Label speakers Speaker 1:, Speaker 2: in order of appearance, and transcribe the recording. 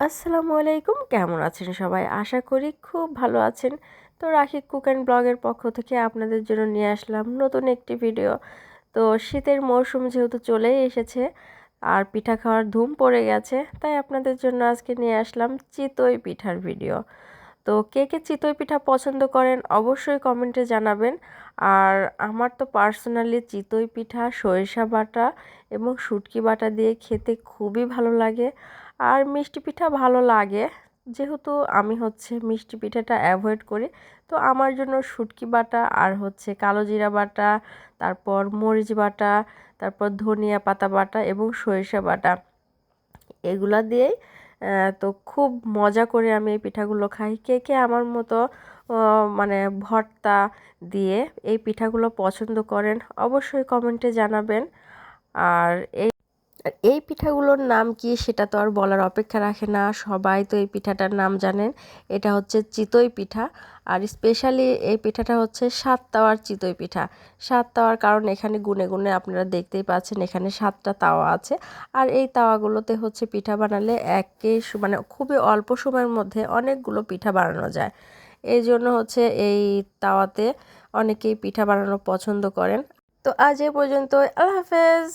Speaker 1: আসসালামু আলাইকুম, কেমন আছেন সবাই? আশা করি খুব ভালো আছেন। তো রাখি কুক অ্যান্ড ব্লগের পক্ষ থেকে আপনাদের জন্য নিয়ে আসলাম নতুন একটি ভিডিও। তো শীতের মৌসুম যেহেতু চলেই এসেছে, আর পিঠা খাওয়ার ধুম পড়ে গেছে, তাই আপনাদের জন্য আজকে নিয়ে আসলাম চিতই পিঠার ভিডিও। তো কে কে চিতই পিঠা পছন্দ করেন অবশ্যই কমেন্টে জানাবেন। আর আমার তো পার্সোনালি চিতই পিঠা, সরিষা বাটা এবং শুটকি বাটা দিয়ে খেতে খুবই ভালো লাগে। আর মিষ্টি পিঠা ভালো লাগে। যেহেতু আমি হচ্ছে মিষ্টি পিঠাটা অ্যাভয়েড করি, তো আমার জন্য শুটকি বাটা আর হচ্ছে কালো জিরা বাটা, তারপর মরিচ বাটা, তারপর ধনিয়া পাতা বাটা এবং সরিষা বাটা। এগুলা দিয়েই তো খুব মজা করে আমি এই পিঠাগুলো খাই। কে কে আমার মতো মানে ভর্তা দিয়ে এই পিঠাগুলো পছন্দ করেন অবশ্যই কমেন্টে জানাবেন। আর এই আর এই পিঠাগুলোর নাম কি সেটা তো আর বলার অপেক্ষা রাখে না। সবাই তো এই পিঠাটার নাম জানেন। এটা হচ্ছে চিতই পিঠা আর স্পেশালি এই পিঠাটা হচ্ছে সাত তাওয়ার চিতই পিঠা। সাত তাওয়ার কারণ এখানে গুনে গুনে আপনারা দেখতেই পাচ্ছেন এখানে সাতটা তাওয়া আছে। আর এই তাওয়াগুলোতে হচ্ছে পিঠা বানালে একে মানে খুবই অল্প সময়ের মধ্যে অনেকগুলো পিঠা বানানো যায়। এই জন্য হচ্ছে এই তাওয়াতে অনেকেই পিঠা বানানো পছন্দ করেন। তো আজ এ পর্যন্ত আল্লাহ হাফেজ।